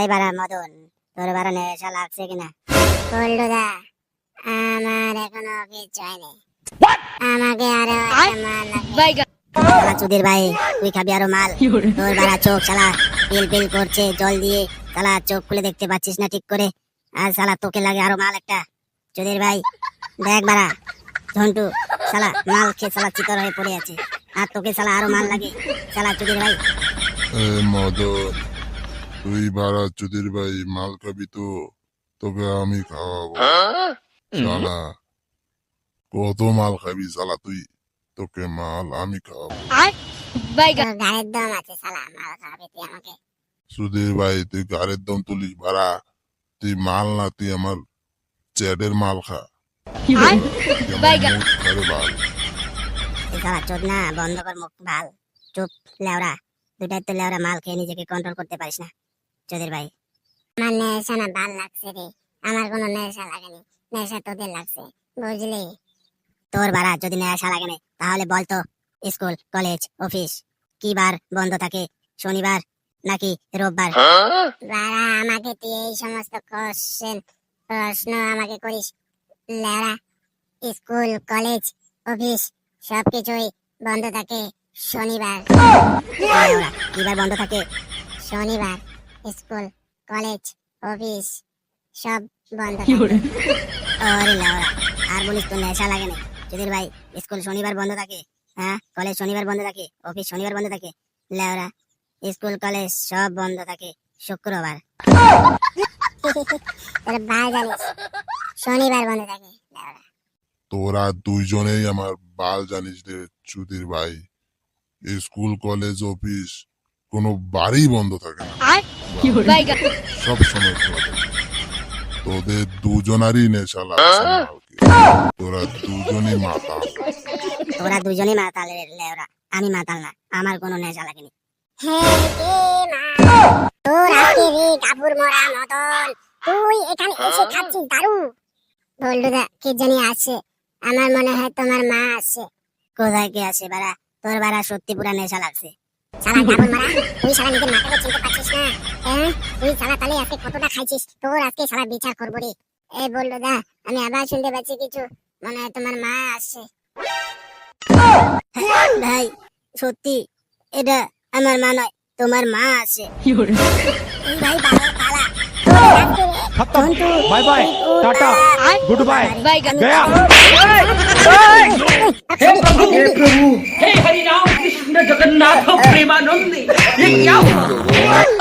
এই বারা মদন তোর বারা নেশা লাগছে কিনা? আমার এখনও কিছু হয়নি আমাকে আরও মাল লাগবে। চুদির ভাই তুই খাবি আরও মাল। তোর বারা চোখ শালা পিল পিল করছে জল দিয়ে শালা চোখ খুলে দেখতে পাচ্ছিস না ঠিক করে? আর শালা তোকে লাগে আরও মাল একটা। চুদির ভাই দেখ বারা ঝন্টু শালা মাল খেয়ে শালা চিতর হয়ে পড়ে আছে। আর তোকে শালা আরও মাল লাগে। শালা চুদির ভাই। মদন তুই বারা চুদির ভাই মাল খাবি তো তোকে আমি খাওয়াবো। শালা কত মাল খাবি শালা তুই? তোকে মাল আমি খাওয়াবো। দম আছে শালা তুই সুধীর ভাই তুই গাড়ির দম তুলিস ভাড়া। তুই মাল না তুই আমার চ্যাটের মাল খা। চোদ না বন্ধ কর মুখ ভালো। চুপ লেওরা। দুটাই তো লেওরা মাল খেয়ে নিজেকে কন্ট্রোল করতে পারিস না। চোদের ভাই। আমার নেশা না ভালো লাগছে রে। আমার কোনো নেশা লাগেনি নেশা তোদের লাগছে বুঝলি? তোর বাড়া যদি নেশা লাগে না, তাহলে বলতো স্কুল কলেজ অফিস কি বার বন্ধ থাকে শনিবার নাকি রোববার? বারা আমাকে তুই এই সমস্ত কোশ্চেন প্রশ্ন আমাকে করিস। লেরা স্কুল কলেজ অফিস সবকিছুই বন্ধ থাকে শনিবার। লেওরা, কি বার বন্ধ থাকে? শনিবার। স্কুল কলেজ অফিস সব বন্ধ ওরে আর বলিস তো নেশা লাগে না। চোদের ভাই স্কুল শনিবার বন্ধ থাকে হ্যাঁ কলেজ শনিবার বন্ধ থাকে অফিস শনিবার বন্ধ থাকে লেওরা স্কুল কলেজ সব বন্ধ থাকে শুক্রবার। তোর ভাই জানিস শনিবার বন্ধ থাকে লেওরা। তোরা দুইজনেই আমার বাল জানিস রে চুদির ভাই। স্কুল কলেজ অফিস কোনো বাড়ি বন্ধ থাকে না। সব সময় তোদের দুজনারই নেশা লাগছে তোরা দুজনই মাথা তোরা দুজনেই লেওরা। আমি মাতাল না আমার কোনো নেশা লাগেনি। হে কে তোর আজকে রে কাপুর মরা মতন। তুই এখানে এসে খাচ্ছিস দারু। বল্লুদা কে জানি আসছে আমার মনে হয় তোমার মা আছে। কোথায় কে আছে বাড়া? তোর বাড়া সত্যি পুরা নেশা লাগছে। শালা ডাবল মারা তুই শালা নিজের মাথাকে চিনতে পারছিস না হ্যাঁ তুই শালা তাহলে আজকে কতটা খাইছিস তোর আজকে শালা বিচার করব রে এই বলল দা আমি আবার শুনতে পাচ্ছি কিছু মনে হয় তোমার মা আসছে ভাই সত্যি এটা আমার মা নয় তোমার মা আছে ভাই bye bye tata good bye Gaya হে প্রভু হে প্রভু ఉంది చారు వాళ్ళ